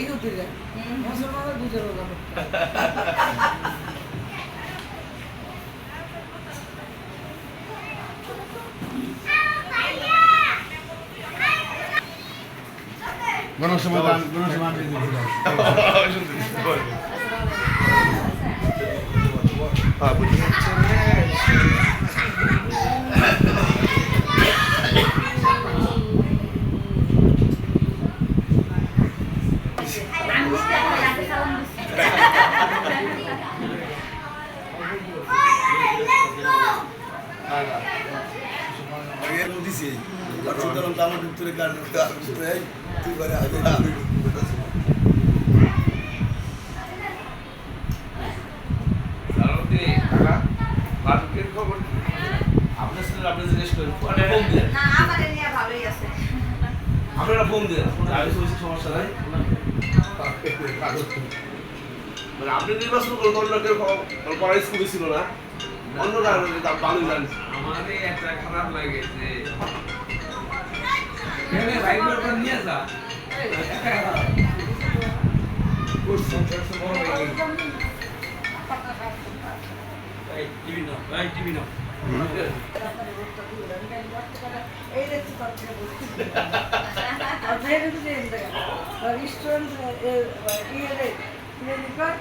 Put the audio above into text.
ইহুদিরা মুসলমানরা দুটো রোজা করতো। গণসমাধান গণসমাধান হ্যাঁ বুঝি দিছি সুতরাং আমার ভিতরে কারণ? আপনার ফোন দেন আমি সমস্যা নাই মানে আপনি নির্বাচন করুন অন্য স্কুলে ছিল না। অন্য কারণে দাম ভালোই আমারই একটা খারাপ লাগে যে নিয়ে যা। টিভি এই দেখছি അദ്ദേഹത്തിൻ്റെ ഇൻസ്ട്രുമെൻസ് ഈയിടെ ഇനിയിപ്പോൾ